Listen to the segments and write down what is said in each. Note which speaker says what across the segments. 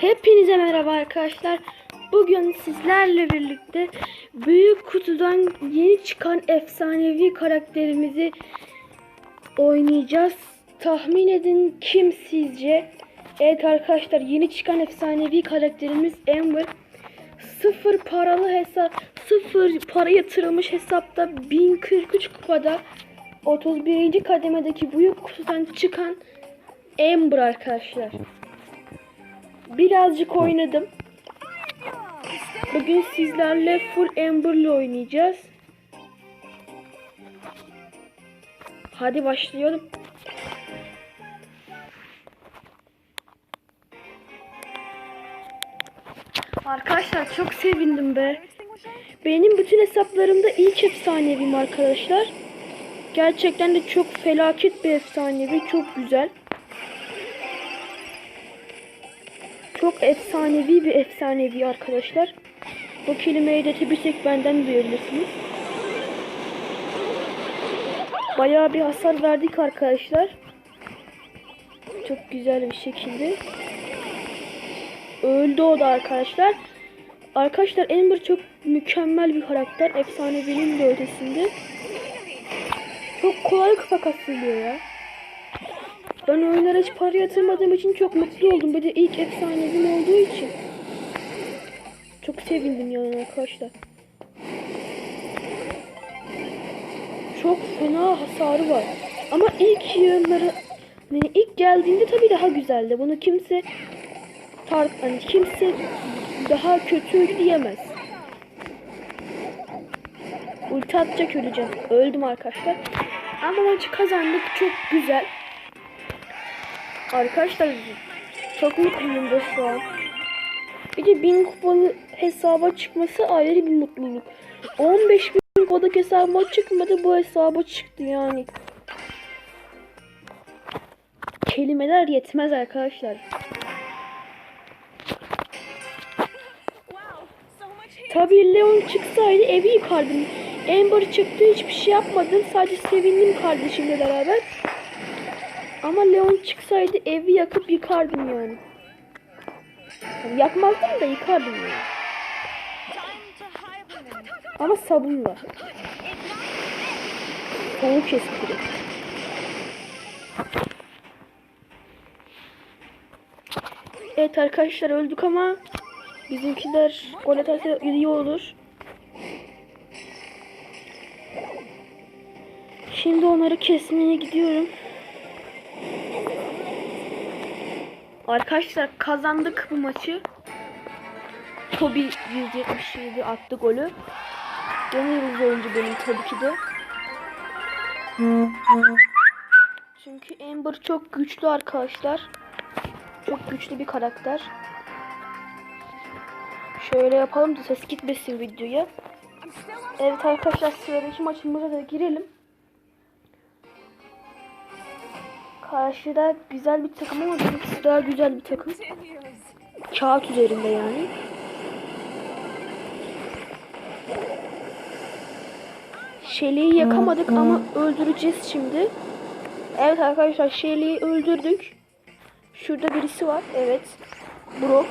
Speaker 1: Hepinize merhaba arkadaşlar. Bugün sizlerle birlikte büyük kutudan yeni çıkan efsanevi karakterimizi oynayacağız. Tahmin edin kim sizce? Evet arkadaşlar yeni çıkan efsanevi karakterimiz Amber. Sıfır paralı hesap, sıfır para yatırılmış hesapta 1043 kupada 31. kademedeki büyük kutudan çıkan Amber arkadaşlar. Birazcık oynadım. Bugün sizlerle full Amber'la oynayacağız. Hadi başlayalım. Arkadaşlar çok sevindim be. Benim bütün hesaplarımda ilk efsanevim arkadaşlar. Gerçekten de çok felaket bir efsanevi. Çok güzel. Çok efsanevi bir efsanevi arkadaşlar. Bu kelimeyi de bir tek benden duyabilirsiniz. Bayağı bir hasar verdik arkadaşlar. Çok güzel bir şekilde. Öldü o da arkadaşlar. Arkadaşlar Ember çok mükemmel bir karakter. Efsanevinin de ötesinde. Çok kolay kafa kasılıyor ya. Ben oyunlara hiç para yatırmadığım için çok mutlu oldum. Bir de ilk efsanevim olduğu için. Çok sevindim yani arkadaşlar. Çok fena hasarı var. Ama ilk yılları yani ilk geldiğinde tabii daha güzeldi. Bunu kimse tar hani kimse daha kötüydü diyemez. Ulti atacak öleceğim. Öldüm arkadaşlar. Ama maçı kazandık. Çok güzel. Arkadaşlar çok mutluyum da şu an. Bir de 1000 kupalı hesaba çıkması ayrı bir mutluluk. 15 bin kupalık hesaba çıkmadı bu hesaba çıktı yani. Kelimeler yetmez arkadaşlar. Tabii Leon çıksaydı evi yıkardım. Amber çıktı hiçbir şey yapmadım. Sadece sevindim kardeşimle beraber. Ama Leon çıksaydı evi yakıp yıkardım yani. yani yakmazdım da yıkardım yani. Ama sabunla. Tavuk espri. Evet arkadaşlar öldük ama bizimkiler gol atarsa iyi olur. Şimdi onları kesmeye gidiyorum. Arkadaşlar kazandık bu maçı. Toby 177 attı golü. Yıldız oyuncu benim tabii ki de. Çünkü Amber çok güçlü arkadaşlar. Çok güçlü bir karakter. Şöyle yapalım da ses gitmesin videoya. Evet arkadaşlar sıradaki maçımıza da girelim. Karşıda güzel bir takım ama bizimkisi daha güzel bir takım. Kağıt üzerinde yani. Şeli'yi yakamadık ama öldüreceğiz şimdi. Evet arkadaşlar Şeli'yi öldürdük. Şurada birisi var. Evet. Brock.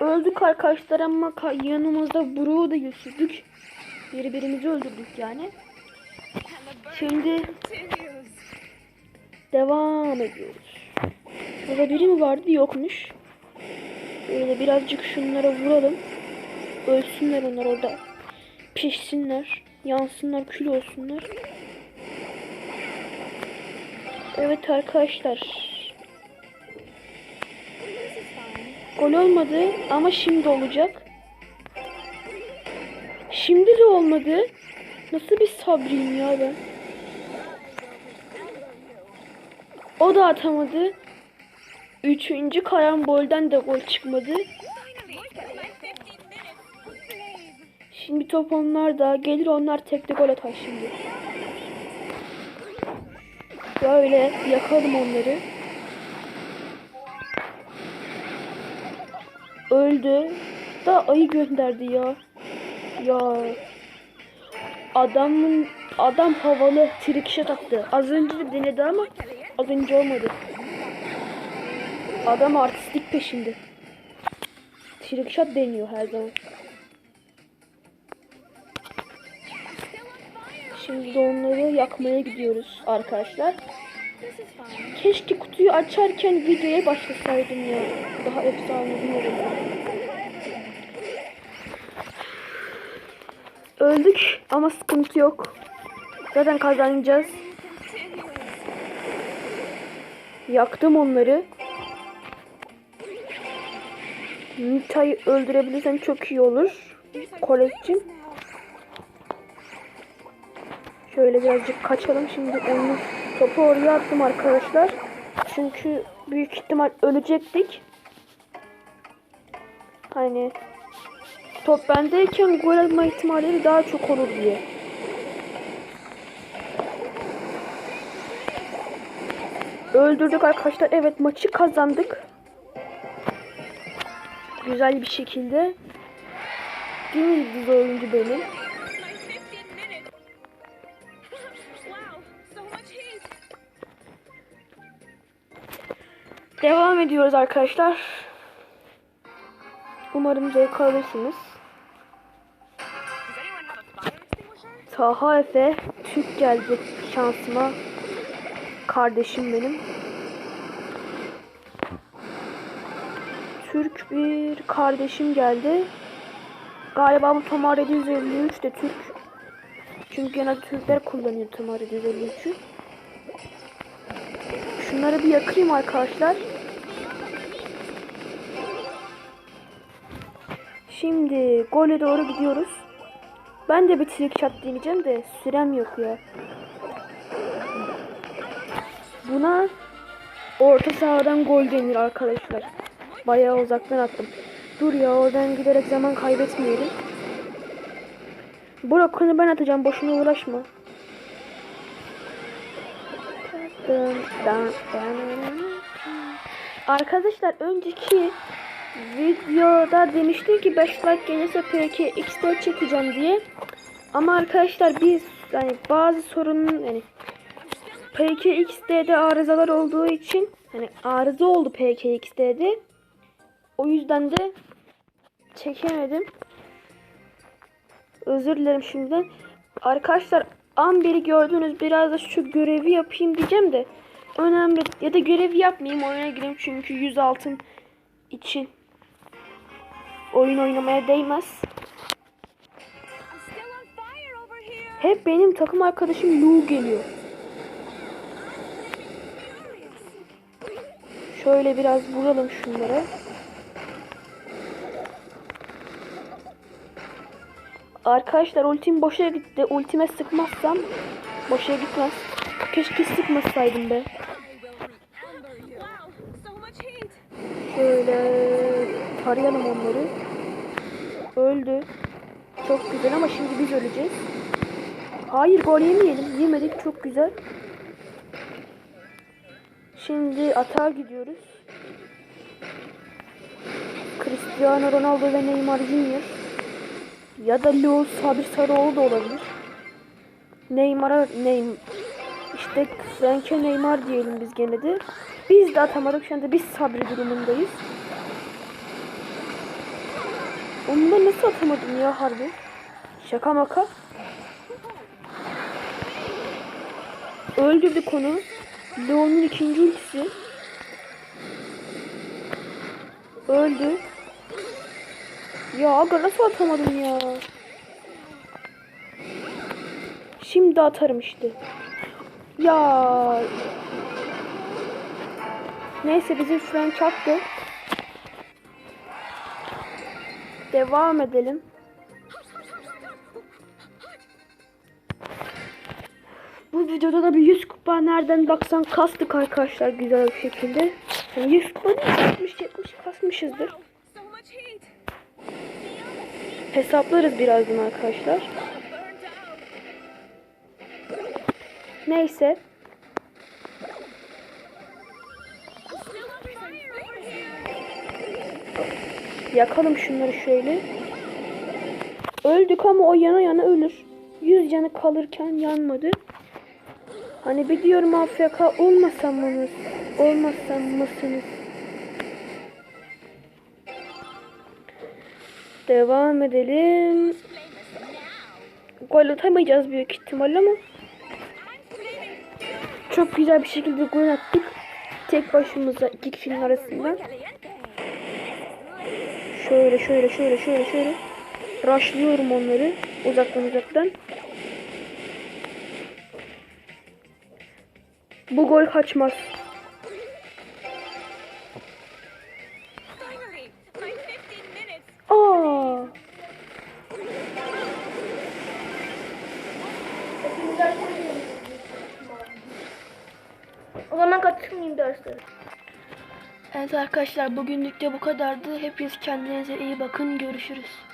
Speaker 1: Öldük arkadaşlar ama yanımızda Brock'u da götürdük. Birbirimizi öldürdük yani. Şimdi devam ediyoruz. Burada biri mi vardı? Yokmuş. Böyle birazcık şunlara vuralım. Ölsünler onlar orada. Pişsinler. Yansınlar, kül olsunlar. Evet arkadaşlar. Gol olmadı ama şimdi olacak. Şimdi de olmadı. Nasıl bir sabriyim ya ben. O da atamadı. Üçüncü karambolden de gol çıkmadı. Şimdi top onlar da gelir onlar tekte gol atar şimdi. Böyle yakalım onları. Öldü. Da ayı gönderdi ya. Ya. Adamın adam havalı trick shot attı. Az önce de denedi ama az olmadı. Adam artistlik peşinde. Trickshot deniyor her zaman. Şimdi onları yakmaya gidiyoruz arkadaşlar. Keşke kutuyu açarken videoya başlasaydım ya. Daha efsane bir yorum. Öldük ama sıkıntı yok. Zaten kazanacağız. Yaktım onları. Nita'yı öldürebilirsem çok iyi olur. Koletçim. Şöyle birazcık kaçalım. Şimdi onu topu oraya attım arkadaşlar. Çünkü büyük ihtimal ölecektik. Hani top bendeyken gol atma ihtimalleri daha çok olur diye. Öldürdük arkadaşlar. Evet maçı kazandık. Güzel bir şekilde. Değil mi yıldız oyuncu benim?
Speaker 2: my 50th minute. wow, so much heat.
Speaker 1: Devam ediyoruz arkadaşlar. Umarım zevk alırsınız. Taha Efe Türk geldi şansıma. Kardeşim benim. Türk bir kardeşim geldi. Galiba bu Tomar 753 de Türk. Çünkü genelde Türkler kullanıyor Tomar 753'ü. Şunları bir yakayım arkadaşlar. Şimdi gole doğru gidiyoruz. Ben de bir trick shot deneyeceğim de sürem yok ya. Buna orta sahadan gol denir arkadaşlar. Bayağı uzaktan attım. Dur ya oradan giderek zaman kaybetmeyelim. Bu rakını ben atacağım boşuna uğraşma. Arkadaşlar önceki videoda demiştim ki 5 like gelirse PK X4 çekeceğim diye. Ama arkadaşlar biz yani bazı sorunun yani PKXD'de arızalar olduğu için hani arıza oldu PKXD'de. O yüzden de çekemedim. Özür dilerim şimdiden. Arkadaşlar an biri gördünüz biraz da şu görevi yapayım diyeceğim de önemli ya da görevi yapmayayım oyuna gireyim çünkü 100 altın için oyun oynamaya değmez. Hep benim takım arkadaşım Lu geliyor. Şöyle biraz vuralım şunlara. Arkadaşlar ultim boşa gitti. Ultime sıkmazsam boşa gitmez. Keşke sıkmasaydım be. Şöyle tarayalım onları. Öldü. Çok güzel ama şimdi biz öleceğiz. Hayır gol yemeyelim. Yemedik çok güzel. Şimdi atağa gidiyoruz. Cristiano Ronaldo ve Neymar Junior. Ya da Leo Sabir Sarıoğlu da olabilir. Neymar'a Neym işte Frank'e Neymar diyelim biz gene de. Biz de atamadık. Şu anda biz Sabri durumundayız. Onu da nasıl atamadım ya harbi? Şaka maka. Öldürdük onu. Leon'un ikinci ultisi. Öldü. Ya aga nasıl atamadım ya? Şimdi atarım işte. Ya. Neyse bizim fren çaktı. Devam edelim. Videoda da bir 100 kupa nereden baksan kastık arkadaşlar güzel bir şekilde. Yani 100 kupa değil 60 70 kasmışızdır. Hesaplarız birazdan arkadaşlar. Neyse. Yakalım şunları şöyle. Öldük ama o yana yana ölür. 100 canı kalırken yanmadı. Hani bir diyorum Afrika olmasam mısınız? Olmasam mısınız? Devam edelim. Gol atamayacağız büyük ihtimal ama. Çok güzel bir şekilde gol attık. Tek başımıza iki kişinin arasında. Şöyle şöyle şöyle şöyle şöyle. Raşlıyorum onları uzaktan uzaktan. Bu gol kaçmaz.
Speaker 2: Finally, my 15 minutes.
Speaker 1: Aa! O zaman katılmayayım derslere. Evet arkadaşlar bugünlük de bu kadardı. Hepiniz kendinize iyi bakın. Görüşürüz.